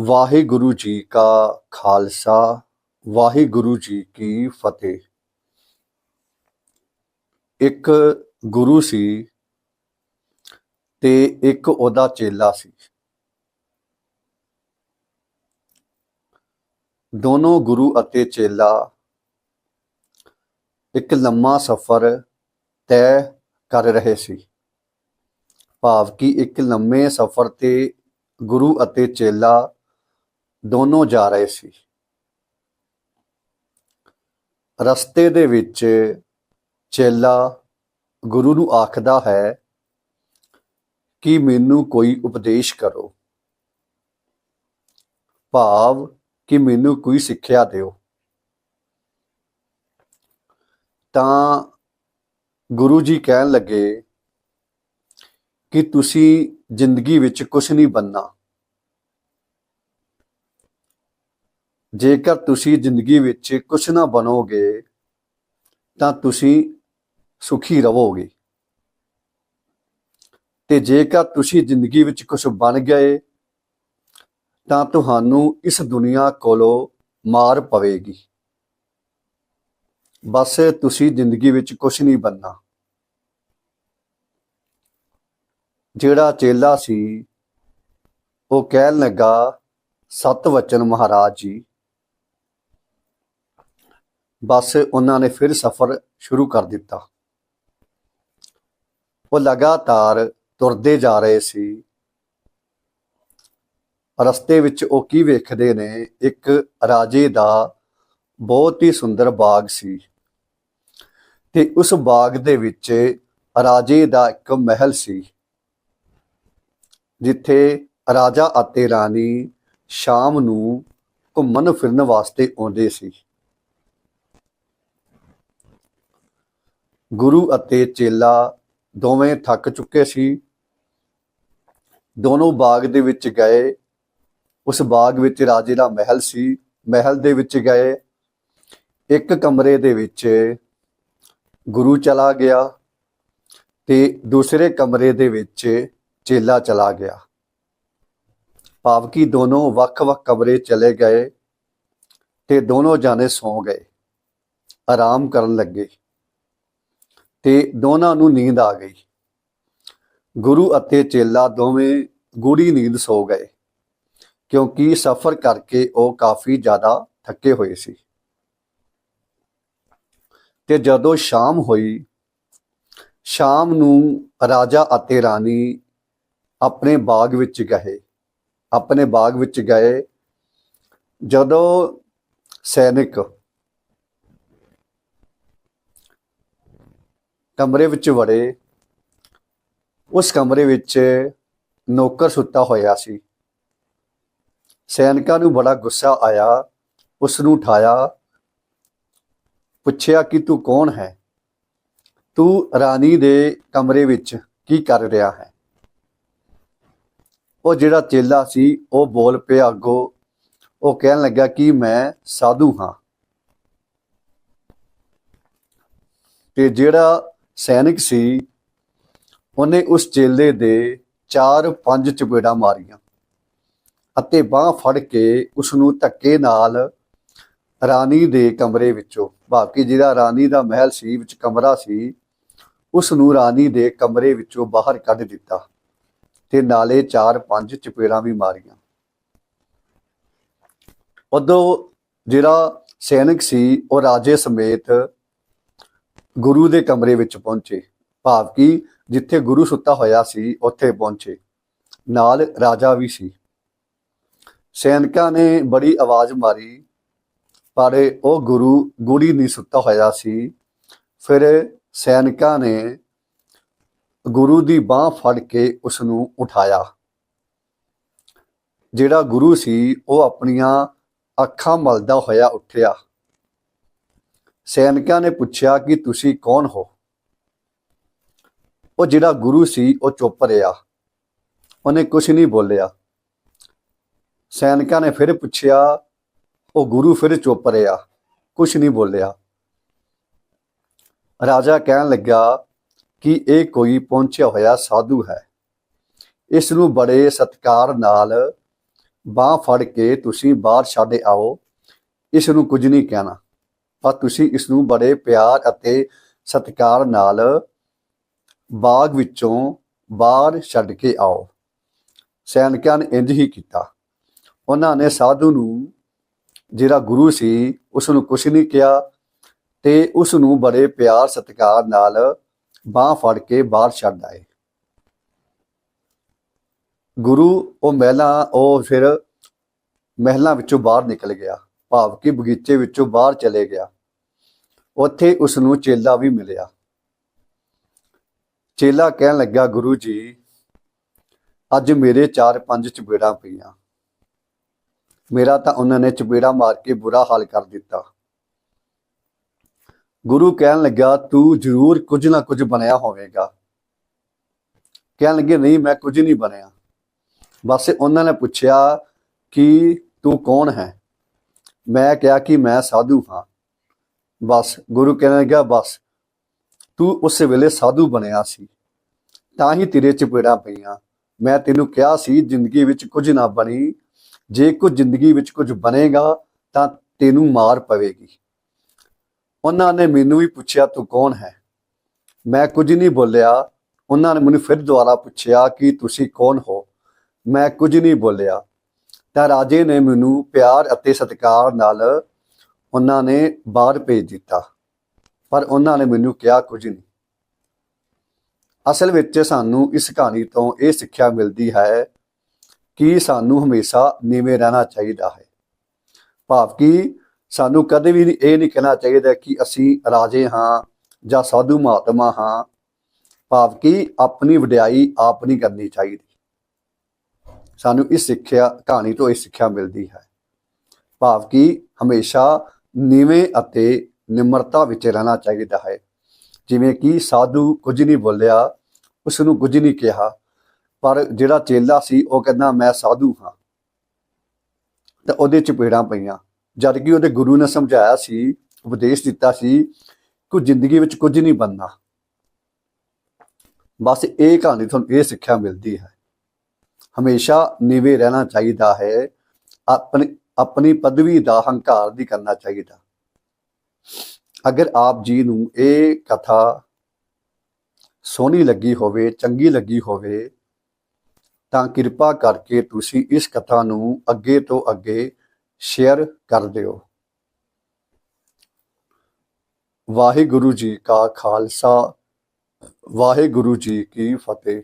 ਵਾਹਿਗੁਰੂ ਜੀ ਕਾ ਖਾਲਸਾ, ਵਾਹਿਗੁਰੂ ਜੀ ਕੀ ਫਤਿਹ। ਇੱਕ ਗੁਰੂ ਸੀ ਤੇ ਇੱਕ ਉਹਦਾ ਚੇਲਾ ਸੀ। ਦੋਨੋਂ ਗੁਰੂ ਅਤੇ ਚੇਲਾ ਇੱਕ ਲੰਮਾ ਸਫ਼ਰ ਤੈਅ ਕਰ ਰਹੇ ਸੀ। ਭਾਵ ਕਿ ਇੱਕ ਲੰਮੇ ਸਫ਼ਰ ਤੇ ਗੁਰੂ ਅਤੇ ਚੇਲਾ ਦੋਨੋਂ ਜਾ ਰਹੇ ਸੀ। ਰਸਤੇ ਦੇ ਵਿੱਚ ਚੇਲਾ ਗੁਰੂ ਨੂੰ ਆਖਦਾ ਹੈ ਕਿ ਮੈਨੂੰ ਕੋਈ ਉਪਦੇਸ਼ ਕਰੋ। ਭਾਵ ਕਿ ਮੈਨੂੰ ਕੋਈ ਸਿੱਖਿਆ ਦਿਓ। ਤਾਂ ਗੁਰੂ ਜੀ ਕਹਿਣ ਲੱਗੇ ਕਿ ਤੁਸੀਂ ਜ਼ਿੰਦਗੀ ਵਿੱਚ ਕੁਝ ਨਹੀਂ ਬੰਨਾ ਜੇਕਰ ਤੁਸੀਂ ਜ਼ਿੰਦਗੀ ਵਿੱਚ ਕੁਝ ਨਾ ਬਣੋਗੇ, ਤਾਂ ਤੁਸੀਂ ਸੁਖੀ ਰਹੋਗੇ ਤੇ ਜੇਕਰ ਤੁਸੀਂ ਜ਼ਿੰਦਗੀ ਵਿੱਚ ਕੁਝ ਬਣ ਗਏ, ਤਾਂ ਤੁਹਾਨੂੰ ਇਸ ਦੁਨੀਆ ਕੋਲੋਂ ਮਾਰ ਪਵੇਗੀ। ਬਸ ਤੁਸੀਂ ਜ਼ਿੰਦਗੀ ਵਿੱਚ ਕੁਝ ਨਹੀਂ ਬੰਨਾ ਜਿਹੜਾ ਚੇਲਾ ਸੀ, ਉਹ ਕਹਿਣ ਲੱਗਾ, ਸਤ ਵਚਨ ਮਹਾਰਾਜ ਜੀ ਬਸ ਉਹਨਾਂ ਨੇ ਫਿਰ ਸਫ਼ਰ ਸ਼ੁਰੂ ਕਰ ਦਿੱਤਾ। ਉਹ ਲਗਾਤਾਰ ਤੁਰਦੇ ਜਾ ਰਹੇ ਸੀ। ਰਸਤੇ ਵਿੱਚ ਉਹ ਕੀ ਵੇਖਦੇ ਨੇ? ਇੱਕ ਰਾਜੇ ਦਾ ਬਹੁਤ ਹੀ ਸੁੰਦਰ ਬਾਗ ਸੀ। ਤੇ ਉਸ ਬਾਗ ਦੇ ਵਿੱਚ ਰਾਜੇ ਦਾ ਇੱਕ ਮਹਿਲ ਸੀ, ਜਿੱਥੇ ਰਾਜਾ ਅਤੇ ਰਾਣੀ ਸ਼ਾਮ ਨੂੰ ਘੁੰਮਣ ਫਿਰਨ ਵਾਸਤੇ ਆਉਂਦੇ ਸੀ। ਗੁਰੂ ਅਤੇ ਚੇਲਾ ਦੋਵੇਂ ਥੱਕ ਚੁੱਕੇ ਸੀ। ਦੋਨੋਂ ਬਾਗ ਦੇ ਵਿੱਚ ਗਏ। ਉਸ ਬਾਗ ਵਿੱਚ ਰਾਜੇ ਦਾ ਮਹਿਲ ਸੀ। ਮਹਿਲ ਦੇ ਵਿੱਚ ਗਏ। ਇੱਕ ਕਮਰੇ ਦੇ ਵਿੱਚ ਗੁਰੂ ਚਲਾ ਗਿਆ ਤੇ ਦੂਸਰੇ ਕਮਰੇ ਦੇ ਵਿੱਚ ਚੇਲਾ ਚਲਾ ਗਿਆ। ਭਾਵ ਕਿ ਦੋਨੋਂ ਵੱਖ-ਵੱਖ ਕਮਰੇ ਚਲੇ ਗਏ ਤੇ ਦੋਨੋਂ ਜਾਣੇ ਸੌਂ ਗਏ। ਆਰਾਮ ਕਰਨ ਲੱਗੇ। ਤੇ ਦੋਨਾਂ ਨੂੰ ਨੀਂਦ ਆ ਗਈ। ਗੁਰੂ ਅਤੇ ਚੇਲਾ ਦੋਵੇਂ ਗੂੜੀ ਨੀਂਦ ਸੋ ਗਏ, ਕਿਉਂਕਿ ਸਫ਼ਰ ਕਰਕੇ ਉਹ ਕਾਫੀ ਜ਼ਿਆਦਾ ਥੱਕੇ ਹੋਏ ਸੀ। ਤੇ ਜਦੋਂ ਸ਼ਾਮ ਹੋਈ, ਸ਼ਾਮ ਨੂੰ ਰਾਜਾ ਅਤੇ ਰਾਣੀ ਆਪਣੇ ਬਾਗ ਵਿੱਚ ਗਏ। ਆਪਣੇ ਬਾਗ ਵਿੱਚ ਗਏ, ਜਦੋਂ ਸੈਨਿਕ ਕਮਰੇ ਵਿੱਚ ਵੜੇ। ਉਸ ਕਮਰੇ ਵਿੱਚ ਨੌਕਰ ਸੁੱਤਾ ਹੋਇਆ ਸੀ। ਸੈਨਿਕਾਂ ਨੂੰ ਬੜਾ ਗੁੱਸਾ ਆਇਆ। ਉਸ ਨੂੰ ਉਠਾਇਆ। ਪੁੱਛਿਆ ਕਿ ਤੂੰ ਕੌਣ ਹੈ? ਤੂੰ ਰਾਣੀ ਦੇ ਕਮਰੇ ਵਿੱਚ ਕੀ ਕਰ ਰਿਹਾ ਹੈ? ਉਹ ਜਿਹੜਾ ਚੇਲਾ ਸੀ, ਉਹ ਬੋਲ ਪਿਆ ਅੱਗੋਂ। ਉਹ ਕਹਿਣ ਲੱਗਾ ਕਿ ਮੈਂ ਸਾਧੂ ਹਾਂ। ਤੇ ਜਿਹੜਾ ਸੈਨਿਕ ਸੀ। ਉਹਨੇ ਉਸ ਚੇਲੇ ਦੇ ਚਾਰ ਪੰਜ ਚਪੇੜਾਂ ਮਾਰੀਆਂ ਅਤੇ ਬਾਹ ਫੜ ਕੇ ਉਸ ਨੂੰ ਧੱਕੇ ਨਾਲ ਰਾਣੀ ਦੇ ਕਮਰੇ ਵਿੱਚੋਂ ਬਾਕੀ ਜਿਹੜਾ ਰਾਣੀ ਦਾ ਮਹਿਲ ਸੀ, ਵਿੱਚ ਕਮਰਾ ਸੀ ਉਸ ਨੂੰ ਰਾਣੀ ਦੇ ਕਮਰੇ ਵਿੱਚੋਂ ਬਾਹਰ ਕੱਢ ਦਿੱਤਾ ਤੇ ਨਾਲੇ ਚਾਰ ਪੰਜ ਚਪੇੜਾਂ ਵੀ ਮਾਰੀਆਂ। ਉਦੋਂ ਜਿਹੜਾ ਸੈਨਿਕ ਸੀ, ਉਹ ਰਾਜੇ ਸਮੇਤ ਗੁਰੂ ਦੇ ਕਮਰੇ ਵਿੱਚ ਪਹੁੰਚੇ। ਭਾਵ ਕਿ ਜਿੱਥੇ ਗੁਰੂ ਸੁੱਤਾ ਹੋਇਆ ਸੀ, ਉੱਥੇ ਪਹੁੰਚੇ। ਨਾਲ ਰਾਜਾ ਵੀ ਸੀ। ਸੈਨਿਕਾਂ ਨੇ ਬੜੀ ਆਵਾਜ਼ ਮਾਰੀ, ਪਰ ਉਹ ਗੁਰੂ ਗੂੜੀ ਨਹੀਂ ਸੁੱਤਾ ਹੋਇਆ ਸੀ। ਫਿਰ ਸੈਨਿਕਾਂ ਨੇ ਗੁਰੂ ਦੀ ਬਾਹ ਫੜ ਕੇ ਉਸ ਨੂੰ ਉਠਾਇਆ। ਜਿਹੜਾ ਗੁਰੂ ਸੀ, ਉਹ ਆਪਣੀਆਂ ਅੱਖਾਂ ਮਲਦਾ ਹੋਇਆ ਉੱਠਿਆ। ਸੈਨਿਕਾਂ ਨੇ ਪੁੱਛਿਆ ਕਿ ਤੁਸੀਂ ਕੌਣ ਹੋ? ਉਹ ਜਿਹੜਾ ਗੁਰੂ ਸੀ, ਉਹ ਚੁੱਪ ਰਿਹਾ। ਉਹਨੇ ਕੁਝ ਨਹੀਂ ਬੋਲਿਆ। ਸੈਨਿਕਾਂ ਨੇ ਫਿਰ ਪੁੱਛਿਆ, ਉਹ ਗੁਰੂ ਫਿਰ ਚੁੱਪ ਰਿਹਾ। ਕੁਝ ਨਹੀਂ ਬੋਲਿਆ। ਰਾਜਾ ਕਹਿਣ ਲੱਗਾ ਕਿ ਇਹ ਕੋਈ ਪਹੁੰਚਿਆ ਹੋਇਆ ਸਾਧੂ ਹੈ। ਇਸ ਨੂੰ ਬੜੇ ਸਤਕਾਰ ਨਾਲ ਬਾਹ ਫੜ ਕੇ ਤੁਸੀਂ ਬਾਹਰ ਛੱਡ ਆਓ। ਇਸ ਨੂੰ ਕੁਝ ਨਹੀਂ ਕਹਿਣਾ। ਪਰ ਤੁਸੀਂ ਇਸ ਨੂੰ ਬੜੇ ਪਿਆਰ ਅਤੇ ਸਤਿਕਾਰ ਨਾਲ ਬਾਗ ਵਿੱਚੋਂ ਬਾਹਰ ਛੱਡ ਕੇ ਆਓ। ਸੈਨਿਕਾਂ ਨੇ ਇੰਜ ਹੀ ਕੀਤਾ। ਉਹਨਾਂ ਨੇ ਸਾਧੂ ਨੂੰ, ਜਿਹੜਾ ਗੁਰੂ ਸੀ ਉਸ ਨੂੰ ਕੁਝ ਨਹੀਂ ਕਿਹਾ ਤੇ ਉਸ ਨੂੰ ਬੜੇ ਪਿਆਰ, ਸਤਿਕਾਰ ਨਾਲ ਬਾਹ ਫੜ ਕੇ ਬਾਹਰ ਛੱਡ ਆਏ। ਗੁਰੂ ਉਹ ਮਹਿਲਾ, ਉਹ ਫਿਰ ਮਹਿਲਾਂ ਵਿੱਚੋਂ ਬਾਹਰ ਨਿਕਲ ਗਿਆ। ਭਾਵ ਕਿ ਬਗੀਚੇ ਵਿੱਚੋਂ ਬਾਹਰ ਚਲੇ ਗਿਆ। ਉੱਥੇ ਉਸ ਨੂੰ ਚੇਲਾ ਵੀ ਮਿਲਿਆ। ਚੇਲਾ ਕਹਿਣ ਲੱਗਾ, ਗੁਰੂ ਜੀ, ਅੱਜ ਮੇਰੇ ਚਾਰ ਪੰਜ ਚਪੇੜਾਂ ਪਈਆਂ। ਮੇਰਾ ਤਾਂ ਉਹਨਾਂ ਨੇ ਚਪੇੜਾ ਮਾਰ ਕੇ ਬੁਰਾ ਹਾਲ ਕਰ ਦਿੱਤਾ। ਗੁਰੂ ਕਹਿਣ ਲੱਗਾ, ਤੂੰ ਜ਼ਰੂਰ ਕੁਝ ਨਾ ਕੁਝ ਬਣਿਆ ਹੋਵੇਗਾ। ਕਹਿਣ ਲੱਗੇ, ਨਹੀਂ, ਮੈਂ ਕੁਝ ਨਹੀਂ ਬਣਿਆ। ਬਸ ਉਹਨਾਂ ਨੇ ਪੁੱਛਿਆ ਕਿ ਤੂੰ ਕੌਣ ਹੈ? ਮੈਂ ਕਿਹਾ ਕਿ ਮੈਂ ਸਾਧੂ ਹਾਂ। ਬਸ, ਗੁਰੂ ਕਹਿਣ ਲੱਗਾ ਬਸ, ਤੂੰ ਉਸ ਵੇਲੇ ਸਾਧੂ ਬਣਿਆ ਸੀ, ਤਾਂ ਹੀ ਤੇਰੇ ਚਪੇੜਾਂ ਪਈਆਂ। ਮੈਂ ਤੈਨੂੰ ਕਿਹਾ ਸੀ, ਜ਼ਿੰਦਗੀ ਵਿੱਚ ਕੁਝ ਨਾ ਬਣੀ। ਜੇ ਕੁਝ ਜ਼ਿੰਦਗੀ ਵਿੱਚ ਕੁਝ ਬਣੇਗਾ, ਤਾਂ ਤੈਨੂੰ ਮਾਰ ਪਵੇਗੀ। ਉਹਨਾਂ ਨੇ ਮੈਨੂੰ ਵੀ ਪੁੱਛਿਆ, ਤੂੰ ਕੌਣ ਹੈ? ਮੈਂ ਕੁਝ ਨਹੀਂ ਬੋਲਿਆ। ਉਹਨਾਂ ਨੇ ਮੈਨੂੰ ਫਿਰ ਦੁਬਾਰਾ ਪੁੱਛਿਆ ਕਿ ਤੁਸੀਂ ਕੌਣ ਹੋ? ਮੈਂ ਕੁਝ ਨਹੀਂ ਬੋਲਿਆ। ਤਾਂ ਰਾਜੇ ਨੇ ਮੈਨੂੰ ਪਿਆਰ ਅਤੇ ਸਤਿਕਾਰ ਨਾਲ ਉਹਨਾਂ ਨੇ ਬਾਹਰ ਭੇਜ ਦਿੱਤਾ, ਪਰ ਉਹਨਾਂ ਨੇ ਮੈਨੂੰ ਕਿਹਾ ਕੁਝ ਨਹੀਂ। ਅਸਲ ਵਿੱਚ ਸਾਨੂੰ ਇਸ ਕਹਾਣੀ ਤੋਂ ਇਹ ਸਿੱਖਿਆ ਮਿਲਦੀ ਹੈ ਕਿ ਸਾਨੂੰ ਹਮੇਸ਼ਾ ਨੀਵੇਂ ਰਹਿਣਾ ਚਾਹੀਦਾ ਹੈ। ਭਾਵ ਕਿ ਸਾਨੂੰ ਕਦੇ ਵੀ ਇਹ ਨਹੀਂ ਕਹਿਣਾ ਚਾਹੀਦਾ ਕਿ ਅਸੀਂ ਰਾਜੇ ਹਾਂ ਜਾਂ ਸਾਧੂ ਮਹਾਤਮਾ ਹਾਂ। ਭਾਵ ਕਿ ਆਪਣੀ ਵਡਿਆਈ ਆਪ ਨਹੀਂ ਕਰਨੀ ਚਾਹੀਦੀ। ਸਾਨੂੰ ਇਸ ਸਿੱਖਿਆ, ਕਹਾਣੀ ਤੋਂ ਇਹ ਸਿੱਖਿਆ ਮਿਲਦੀ ਹੈ। ਭਾਵ ਕਿ ਹਮੇਸ਼ਾ ਨੀਵੇਂ ਅਤੇ ਨਿਮਰਤਾ ਵਿੱਚ ਰਹਿਣਾ ਚਾਹੀਦਾ ਹੈ। ਜਿਵੇਂ ਕਿ ਸਾਧੂ ਕੁਝ ਨਹੀਂ ਬੋਲਿਆ ਉਸ ਨੂੰ ਕੁਝ ਨਹੀਂ ਕਿਹਾ, ਪਰ ਜਿਹੜਾ ਚੇਲਾ ਸੀ ਉਹ ਕਹਿੰਦਾ, ਮੈਂ ਸਾਧੂ ਹਾਂ। ਤਾਂ ਉਹਦੇ ਚਪੇੜਾਂ ਪਈਆਂ। ਜਦ ਕਿ ਉਹਦੇ ਗੁਰੂ ਨੇ ਸਮਝਾਇਆ ਸੀ, ਉਪਦੇਸ਼ ਦਿੱਤਾ ਸੀ ਕਿ ਜ਼ਿੰਦਗੀ ਵਿੱਚ ਕੁਝ ਨਹੀਂ ਬਣਨਾ। ਬਸ ਇਹ ਕਹਾਣੀ ਤੁਹਾਨੂੰ ਇਹ ਸਿੱਖਿਆ ਮਿਲਦੀ ਹੈ। ਹਮੇਸ਼ਾ ਨੀਵੇਂ ਰਹਿਣਾ ਚਾਹੀਦਾ ਹੈ। ਆਪਣੀ ਆਪਣੀ ਪਦਵੀ ਦਾ ਹੰਕਾਰ ਨਹੀਂ ਕਰਨਾ ਚਾਹੀਦਾ। ਅਗਰ ਆਪ ਜੀ ਨੂੰ ਇਹ ਕਥਾ ਸੋਹਣੀ ਲੱਗੀ ਹੋਵੇ, ਚੰਗੀ ਲੱਗੀ ਹੋਵੇ, ਤਾਂ ਕਿਰਪਾ ਕਰਕੇ ਤੁਸੀਂ ਇਸ ਕਥਾ ਨੂੰ ਅੱਗੇ ਤੋਂ ਅੱਗੇ ਸ਼ੇਅਰ ਕਰ ਦਿਓ। ਵਾਹਿਗੁਰੂ ਜੀ ਕਾ ਖਾਲਸਾ, ਵਾਹਿਗੁਰੂ ਜੀ ਕੀ ਫਤਿਹ।